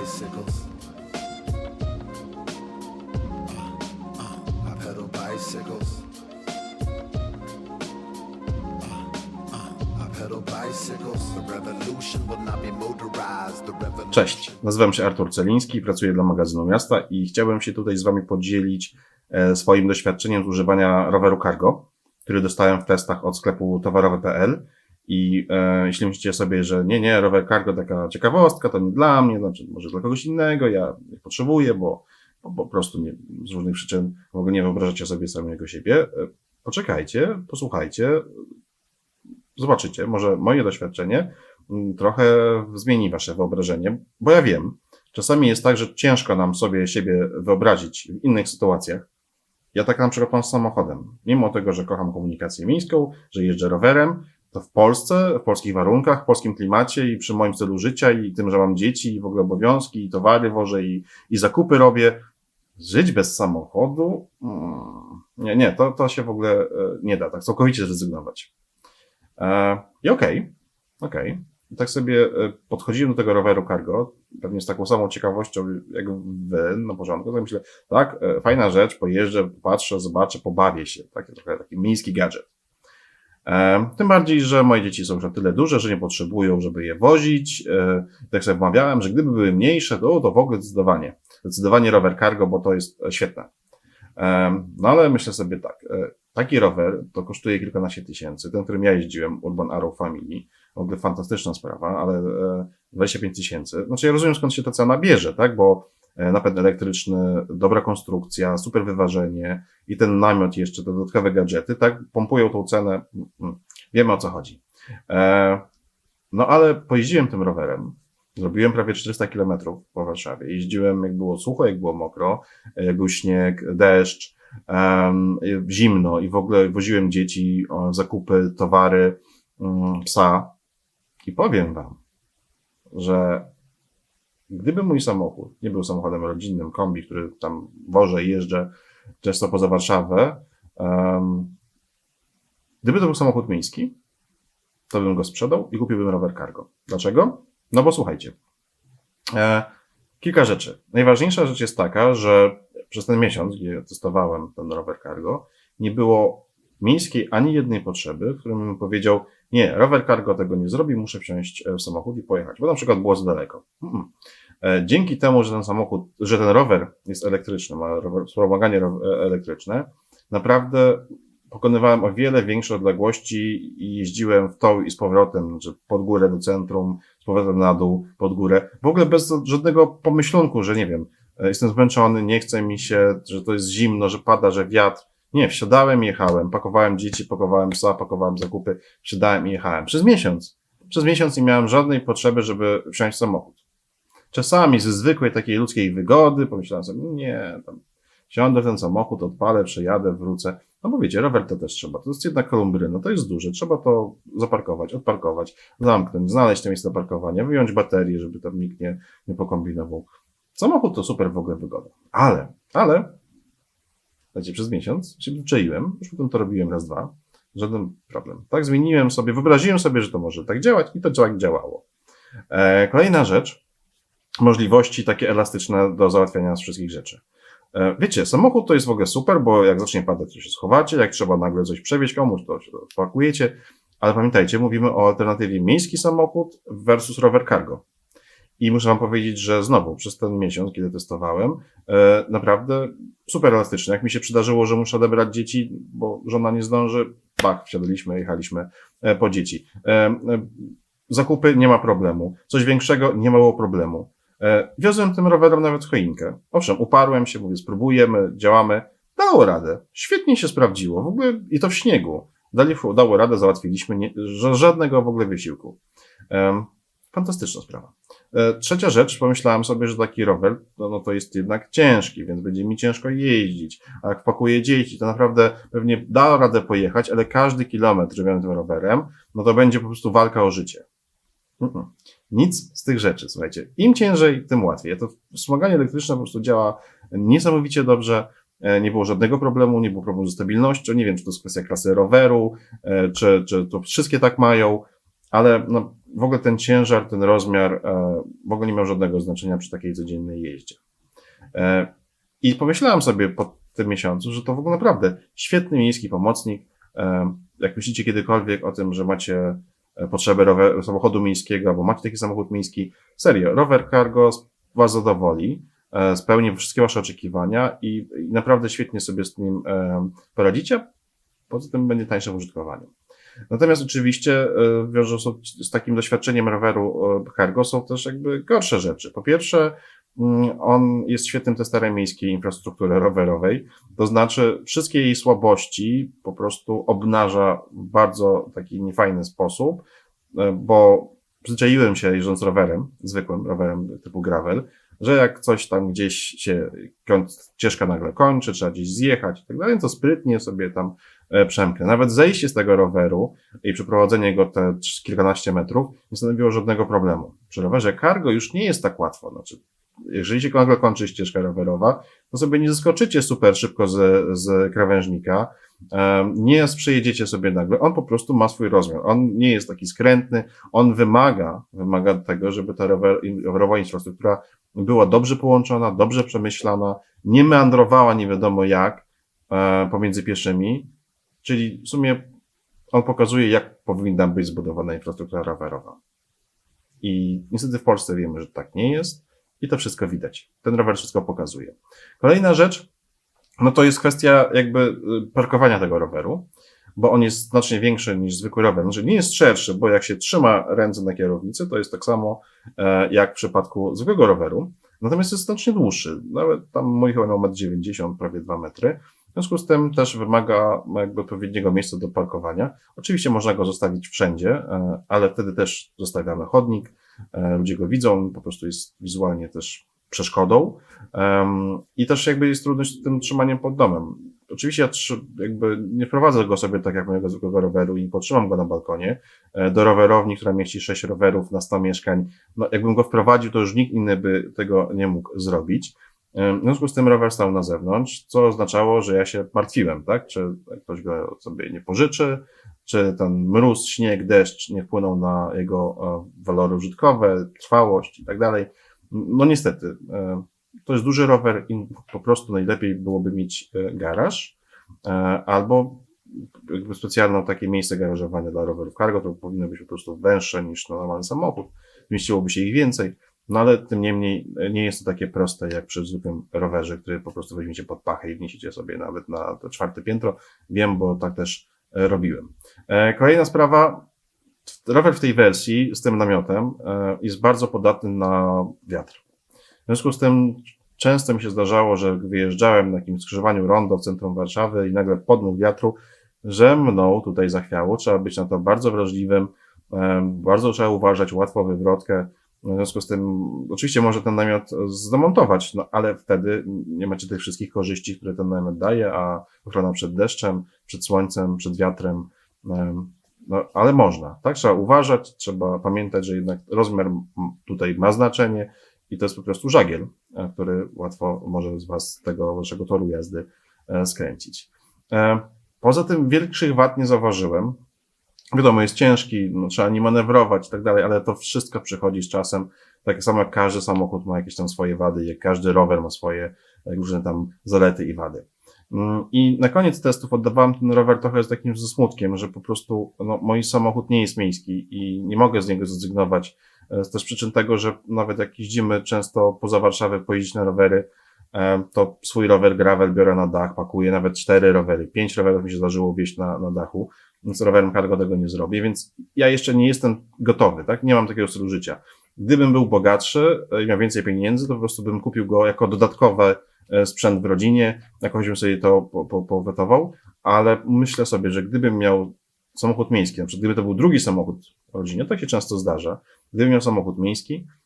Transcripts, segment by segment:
bicycles. I pedal bicycles. Cześć, nazywam się Artur Celiński, pracuję dla magazynu Miasta i chciałbym się tutaj z Wami podzielić e, swoim doświadczeniem z używania roweru cargo, który dostałem w testach od sklepu towarowy.pl. I e, jeśli myślicie sobie, że nie, nie, rower cargo taka ciekawostka, to nie dla mnie, znaczy może dla kogoś innego, ja nie potrzebuję, bo, bo po prostu nie, z różnych przyczyn w ogóle nie wyobrażacie sobie samego siebie, e, poczekajcie, posłuchajcie, zobaczycie, może moje doświadczenie mm, trochę zmieni wasze wyobrażenie, bo ja wiem, czasami jest tak, że ciężko nam sobie siebie wyobrazić w innych sytuacjach. Ja tak na przykład mam z samochodem. Mimo tego, że kocham komunikację miejską, że jeżdżę rowerem, to w Polsce, w polskich warunkach, w polskim klimacie i przy moim stylu życia i tym, że mam dzieci i w ogóle obowiązki i towary wożę i, i zakupy robię, żyć bez samochodu? Mm, nie, nie, to, to się w ogóle e, nie da, tak całkowicie zrezygnować. E, I okej, okej. I tak sobie e, podchodziłem do tego roweru cargo, pewnie z taką samą ciekawością jak wy na początku, tak myślę, tak, e, fajna rzecz, pojeżdżę, popatrzę, zobaczę, pobawię się, taki trochę taki miejski gadżet. E, Tym bardziej, że moje dzieci są już na tyle duże, że nie potrzebują, żeby je wozić. E, Tak sobie wmawiałem, że gdyby były mniejsze, to, to w ogóle zdecydowanie. Zdecydowanie rower cargo, bo to jest e, świetne. No ale myślę sobie tak, taki rower to kosztuje kilkanaście tysięcy. Ten, którym ja jeździłem, Urban Arrow Family, w ogóle fantastyczna sprawa, ale e, 25 tysięcy. Znaczy ja rozumiem skąd się ta cena bierze, tak, bo napęd elektryczny, dobra konstrukcja, super wyważenie i ten namiot jeszcze, te dodatkowe gadżety, tak, pompują tą cenę. Mm, Wiemy o co chodzi. E, No ale pojeździłem tym rowerem. Zrobiłem prawie 400 kilometrów po Warszawie. Jeździłem jak było sucho, jak było mokro, e, jak był śnieg, deszcz, zimno i w ogóle woziłem dzieci, zakupy, towary, mm, psa. I powiem wam, że gdyby mój samochód nie był samochodem rodzinnym, kombi, który tam wożę jeżdżę często poza Warszawę, em, gdyby to był samochód miejski, to bym go sprzedał i kupiłbym rower cargo. Dlaczego? No bo słuchajcie, e, kilka rzeczy. Najważniejsza rzecz jest taka, że przez ten miesiąc, gdzie testowałem ten rower cargo, nie było miejskiej ani jednej potrzeby, w którym bym powiedział, nie, rower cargo tego nie zrobi, muszę wsiąść e, w samochód i pojechać, bo na przykład było za daleko. Mm. E, Dzięki temu, że ten samochód, że ten rower jest elektryczny, ma rower, wspomaganie e, elektryczne, naprawdę pokonywałem o wiele większe odległości i jeździłem w to i z powrotem, znaczy pod górę do centrum, z powrotem na dół, pod górę. W ogóle bez żadnego pomyślunku, że nie wiem, e, jestem zmęczony, nie chce mi się, że to jest zimno, że pada, że wiatr. Nie, wsiadałem, jechałem, pakowałem dzieci, pakowałem psa, pakowałem zakupy, wsiadałem i jechałem. Przez miesiąc. Przez miesiąc nie miałem żadnej potrzeby, żeby wsiąść w samochód. Czasami ze zwykłej takiej ludzkiej wygody pomyślałem sobie, nie, tam siądę w ten samochód, odpalę, przejadę, wrócę. No bo wiecie, rower to też trzeba. To jest jednak kolumbryna, to jest duże. Trzeba to zaparkować, odparkować, zamknąć, znaleźć to miejsce do parkowania, wyjąć baterię, żeby tam nikt nie, nie pokombinował. Samochód to super w ogóle wygoda. Ale, ale, słuchajcie, przez miesiąc się przyzwyczaiłem, już potem to robiłem raz, dwa, żaden problem. Tak, zmieniłem sobie, wyobraziłem sobie, że to może tak działać i to działało. E, kolejna rzecz, możliwości takie elastyczne do załatwiania wszystkich rzeczy. E, Wiecie, samochód to jest w ogóle super, bo jak zacznie padać, to się schowacie, jak trzeba nagle coś przewieźć komuś, to się pakujecie, ale pamiętajcie, mówimy o alternatywie miejski samochód versus rower cargo. I muszę wam powiedzieć, że znowu przez ten miesiąc, kiedy testowałem, e, naprawdę super elastyczne. Jak mi się przydarzyło, że muszę odebrać dzieci, bo żona nie zdąży, bach, wsiadaliśmy, jechaliśmy e, po dzieci. Zakupy nie ma problemu. Coś większego nie ma było problemu. E, Wiozłem tym rowerem nawet choinkę. Owszem, uparłem się, mówię, spróbujemy, działamy. Dało radę. Świetnie się sprawdziło. W ogóle i to w śniegu. Dali, dało radę, załatwiliśmy nie, ża- żadnego w ogóle wysiłku. Fantastyczna sprawa. E, Trzecia rzecz, pomyślałem sobie, że taki rower, no, no to jest jednak ciężki, więc będzie mi ciężko jeździć. A jak pakuję dzieci, to naprawdę pewnie da radę pojechać, ale każdy kilometr żywiony tym rowerem, no to będzie po prostu walka o życie. Nic z tych rzeczy, słuchajcie. Im ciężej, tym łatwiej. To wspomaganie elektryczne po prostu działa niesamowicie dobrze. E, Nie było żadnego problemu, nie było problemu ze stabilnością. Nie wiem, czy to jest kwestia klasy roweru, e, czy, czy to wszystkie tak mają, ale no, w ogóle ten ciężar, ten rozmiar e, w ogóle nie miał żadnego znaczenia przy takiej codziennej jeździe. I pomyślałem sobie po tym miesiącu, że to w ogóle naprawdę świetny miejski pomocnik. Jak myślicie kiedykolwiek o tym, że macie e, potrzebę rower, samochodu miejskiego, albo macie taki samochód miejski, serio, rower cargo was zadowoli, e, spełni wszystkie wasze oczekiwania i, i naprawdę świetnie sobie z nim e, poradzicie. Poza tym będzie tańsze w użytkowaniu. Natomiast oczywiście wiążą się z takim doświadczeniem roweru cargo są też jakby gorsze rzeczy. Po pierwsze, on jest świetnym testerem miejskiej infrastruktury rowerowej, to znaczy wszystkie jej słabości po prostu obnaża w bardzo taki niefajny sposób, e, bo przyzwyczaiłem się jeżdżąc rowerem, zwykłym rowerem typu gravel, że jak coś tam gdzieś się ścieżka nagle kończy, trzeba gdzieś zjechać i tak dalej, to sprytnie sobie tam e, przemknę. Nawet zejście z tego roweru i przeprowadzenie go te kilkanaście metrów nie stanowiło żadnego problemu. Przy rowerze cargo już nie jest tak łatwo. Znaczy, jeżeli się nagle kończy ścieżka rowerowa, to sobie nie zeskoczycie super szybko z, z krawężnika, nie przejedziecie sobie nagle. On po prostu ma swój rozmiar. On nie jest taki skrętny, on wymaga, wymaga tego, żeby ta rower, rowerowa infrastruktura była dobrze połączona, dobrze przemyślana, nie meandrowała nie wiadomo jak e, pomiędzy pieszymi, czyli w sumie on pokazuje, jak powinna być zbudowana infrastruktura rowerowa. I niestety w Polsce wiemy, że tak nie jest i to wszystko widać. Ten rower wszystko pokazuje. Kolejna rzecz, no to jest kwestia jakby y, parkowania tego roweru, bo on jest znacznie większy niż zwykły rower. Znaczy nie jest szerszy, bo jak się trzyma ręce na kierownicy, to jest tak samo e, jak w przypadku zwykłego roweru. Natomiast jest znacznie dłuższy. Nawet tam mój chyba miał 1,90 m, prawie 2 metry. W związku z tym też wymaga jakby odpowiedniego miejsca do parkowania. Oczywiście można go zostawić wszędzie, e, ale wtedy też zostawiamy chodnik. e, Ludzie go widzą, po prostu jest wizualnie też przeszkodą. I też jakby jest trudność z tym trzymaniem pod domem. Oczywiście ja trzy, jakby nie prowadzę go sobie tak jak mojego zwykłego roweru i potrzymam go na balkonie. E, Do rowerowni, która mieści 6 rowerów na 100 mieszkań, no jakbym go wprowadził, to już nikt inny by tego nie mógł zrobić. E, W związku z tym rower stał na zewnątrz, co oznaczało, że ja się martwiłem, tak? Czy ktoś go sobie nie pożyczy, czy ten mróz, śnieg, deszcz nie wpłynął na jego e, walory użytkowe, trwałość i tak dalej. No niestety, e, to jest duży rower i po prostu najlepiej byłoby mieć garaż albo jakby specjalne takie miejsce garażowania dla rowerów cargo, to powinno być po prostu węższe niż normalny samochód, zmieściłoby się ich więcej, no ale tym niemniej e, nie jest to takie proste jak przy zwykłym rowerze, który po prostu weźmiecie pod pachę i wniesiecie sobie nawet na to czwarte piętro. Wiem, bo tak też e, robiłem. E, Kolejna sprawa, rower w tej wersji z tym namiotem jest bardzo podatny na wiatr. W związku z tym często mi się zdarzało, że wyjeżdżałem na jakimś skrzyżowaniu rondo w centrum Warszawy i nagle podmuch wiatru, że mną tutaj zachwiało. Trzeba być na to bardzo wrażliwym, bardzo trzeba uważać, łatwo wywrotkę. W związku z tym, oczywiście może ten namiot zdemontować, no ale wtedy nie macie tych wszystkich korzyści, które ten namiot daje, a ochrona przed deszczem, przed słońcem, przed wiatrem, em, no, ale można, tak? Trzeba uważać, trzeba pamiętać, że jednak rozmiar tutaj ma znaczenie i to jest po prostu żagiel, e, który łatwo może z Was z tego waszego toru jazdy e, skręcić. E, Poza tym większych wad nie zauważyłem. Wiadomo, jest ciężki, no, trzeba nie manewrować i tak dalej, ale to wszystko przychodzi z czasem. Tak samo jak każdy samochód ma jakieś tam swoje wady, jak każdy rower ma swoje e, różne tam zalety i wady. Mm, I na koniec testów oddawałem ten rower trochę z takim ze smutkiem, że po prostu no, mój samochód nie jest miejski i nie mogę z niego zrezygnować. E, Z też przyczyn tego, że nawet jak jeździmy często poza Warszawę pojeździć na rowery, to swój rower gravel biorę na dach, pakuję nawet cztery rowery, pięć rowerów mi się zdarzyło wieść na, na dachu, więc rowerem cargo tego nie zrobię, więc ja jeszcze nie jestem gotowy, tak? Nie mam takiego stylu życia. Gdybym był bogatszy e, i miał więcej pieniędzy, to po prostu bym kupił go jako dodatkowy e, sprzęt w rodzinie, jakoś bym sobie to po, po, powetował, ale myślę sobie, że gdybym miał samochód miejski, na przykład gdyby to był drugi samochód w rodzinie, tak się często zdarza, gdybym miał samochód miejski, e,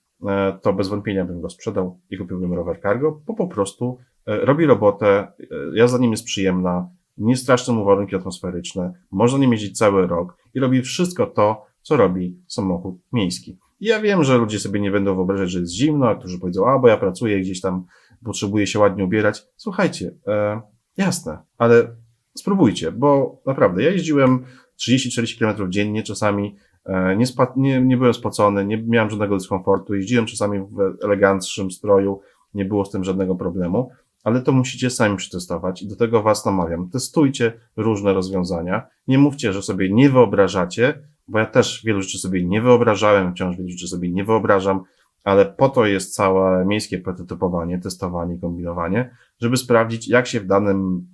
to bez wątpienia bym go sprzedał i kupiłbym rower cargo, bo po prostu e, robi robotę, e, jazda nim jest przyjemna, nie straszne mu warunki atmosferyczne, można nim jeździć cały rok i robi wszystko to, co robi samochód miejski. I ja wiem, że ludzie sobie nie będą wyobrażać, że jest zimno, a którzy powiedzą, a bo ja pracuję gdzieś tam, potrzebuję się ładnie ubierać. Słuchajcie, e, jasne, ale spróbujcie, bo naprawdę, ja jeździłem 30-40 km dziennie czasami E, Nie, spa, nie, nie byłem spocony, nie miałem żadnego dyskomfortu, jeździłem czasami w eleganckim stroju, nie było z tym żadnego problemu, ale to musicie sami przetestować i do tego Was namawiam. Testujcie różne rozwiązania. Nie mówcie, że sobie nie wyobrażacie, bo ja też wielu rzeczy sobie nie wyobrażałem, wciąż wielu rzeczy sobie nie wyobrażam, ale po to jest całe miejskie prototypowanie, testowanie, kombinowanie, żeby sprawdzić, jak się w danym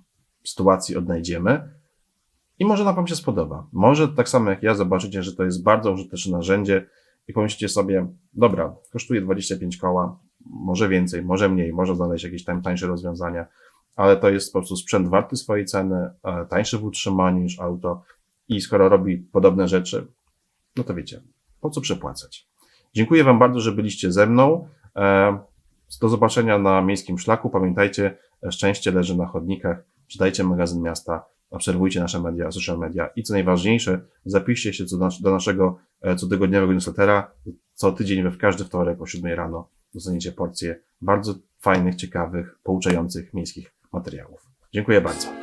sytuacji odnajdziemy i może nam Wam się spodoba. Może tak samo jak ja zobaczycie, że to jest bardzo użyteczne narzędzie i pomyślicie sobie, dobra, kosztuje 25 koła, może więcej, może mniej, może znaleźć jakieś tam tańsze rozwiązania, ale to jest po prostu sprzęt warty swojej ceny, e, tańszy w utrzymaniu niż auto i skoro robi podobne rzeczy, no to wiecie, po co przepłacać. Dziękuję Wam bardzo, że byliście ze mną. E, Do zobaczenia na miejskim szlaku. Pamiętajcie, szczęście leży na chodnikach. Czytajcie magazyn miasta, obserwujcie nasze media, social media i co najważniejsze, zapiszcie się do naszego e, cotygodniowego newslettera. Co tydzień we w każdy wtorek o 7 rano dostaniecie porcję bardzo fajnych, ciekawych, pouczających miejskich materiałów. Dziękuję bardzo.